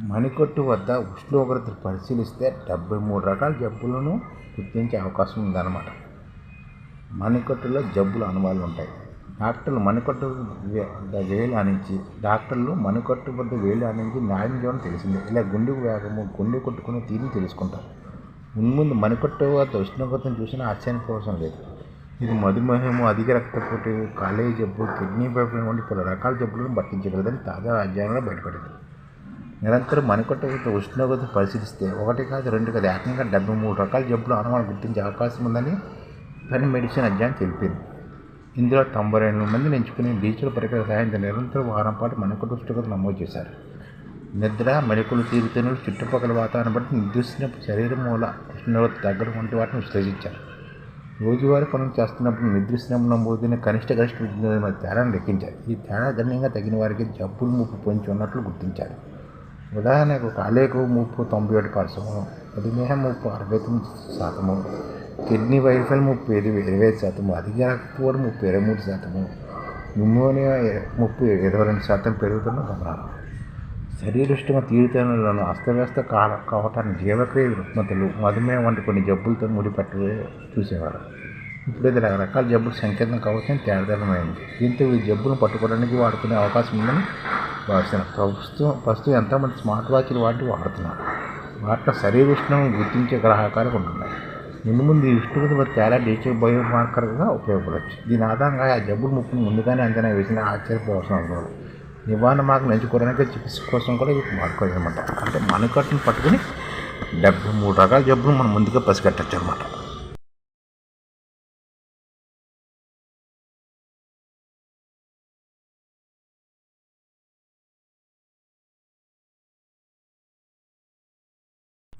మణికొట్టు వద్ద ఉష్ణోగ్రతలు పరిశీలిస్తే డెబ్బై మూడు రకాల జబ్బులను గుర్తించే అవకాశం ఉందన్నమాట. మణికొట్టులో జబ్బుల అనుమానాలు ఉంటాయి. డాక్టర్లు మణికొట్టు వద్ద వేలు ఆనించి డాక్టర్లు మణికొట్టు వద్ద వేలు ఆనించి న్యాయం చేయడం తెలిసిందే. ఇలా గుండె వేగము గుండె కొట్టుకునే తీరుని తెలుసుకుంటారు. మున్ముందు మణికొట్టు వద్ద ఉష్ణోగ్రతను చూసినా ఆశ్చర్యపోవసం లేదు. ఇది మధుమేహము అధిక రక్తపోటు కాలేయ జబ్బు కిడ్నీ పైపు వంటి పలు రకాల జబ్బులను పట్టించగలదని తాజా అధ్యయనంలో బయటపడింది. నిరంతరం మణికొట్ట ఉష్ణోగ్రత పరిశీలిస్తే ఒకటి కాదు రెండు కాదు ఏకంగా డెబ్బై మూడు రకాల జబ్బులు అనుమానం గుర్తించే అవకాశం ఉందని పెన్ మెడిసిన్ అధ్యయనం తెలిపింది. ఇందులో తొంభై రెండు మందిని ఎంచుకుని డిజిటల్ పరికర సహాయంతో నిరంతరం వారం పాటు మణికొట్ట ఉష్ణోగ్రత నమోదు చేశారు. నిద్ర మెలకులు తీరుతెనులు చుట్టుపక్కల వాతావరణం బట్టి నిర్దిష్ట శరీరం మూల ఉష్ణోగ్రత తగ్గడం వంటి వాటిని విశ్లేషించారు. రోజువారీ పనులు చేస్తున్నప్పుడు నిర్దిష్టం నమోదుని కనిష్ట గరిష్ట తేడాను లెక్కించారు. ఈ తేడా గణనీయంగా తగిన వారికి జబ్బులు ముప్పు పొంచి ఉన్నట్లు గుర్తించారు. ఉదాహరణకు కాలేకు ముప్పు తొంభై ఒకటి పర్సెంట్ మధుమేహం ముప్పు అరవై తొమ్మిది శాతము కిడ్నీ వైఫల్ ముప్పు ఇరవై ఇరవై ఐదు శాతము అధిక రక్తపోటు ముప్పు ఇరవై మూడు శాతము న్యూమోనియా ముప్పు ఇరవై రెండు శాతం పెరుగుతున్న గమనాలు శరీరుష్టిమ తీరుతెన్నులను అస్తవ్యస్త కాల కావటాన్ని జీవక్రియ రుగ్మతలు మధుమేహం వంటి కొన్ని జబ్బులతో ముడిపెట్ట చూసేవారు ఇప్పుడు ఇది రకరకాల జబ్బులు సంకేతం కావచ్చని తేడాదనమైంది దీంతో ఈ జబ్బును పట్టుకోవడానికి వాడుకునే అవకాశం ఉందని భావిస్తున్నారు ప్రస్తుతం ప్రస్తుతం ఎంతమంది స్మార్ట్ వాచ్లు వాటి వాడుతున్నారు. వాటిలో శరీర ఉష్ణం గుర్తించే గ్రాహకాలు ఉంటున్నాయి ముందు ముందు ఈ ఉష్ణోగ్రత వద్ద తేడా డిజిటల్ బయో మార్కర్గా ఉపయోగపడవచ్చు దీని ఆధారంగా ఆ జబ్బులు ముప్పును ముందుగానే అంచనా వేసిన ఆశ్చర్యపోవాల్సిన అవసరం నివారణ మార్గం ఎంచుకోవడానికి చికిత్స కోసం కూడా ఇది వాడుకోవచ్చు అనమాట అంటే మనకట్టును పట్టుకుని డెబ్బై మూడు రకాల జబ్బులు మనం ముందుగా పసిగట్టచ్చు అనమాట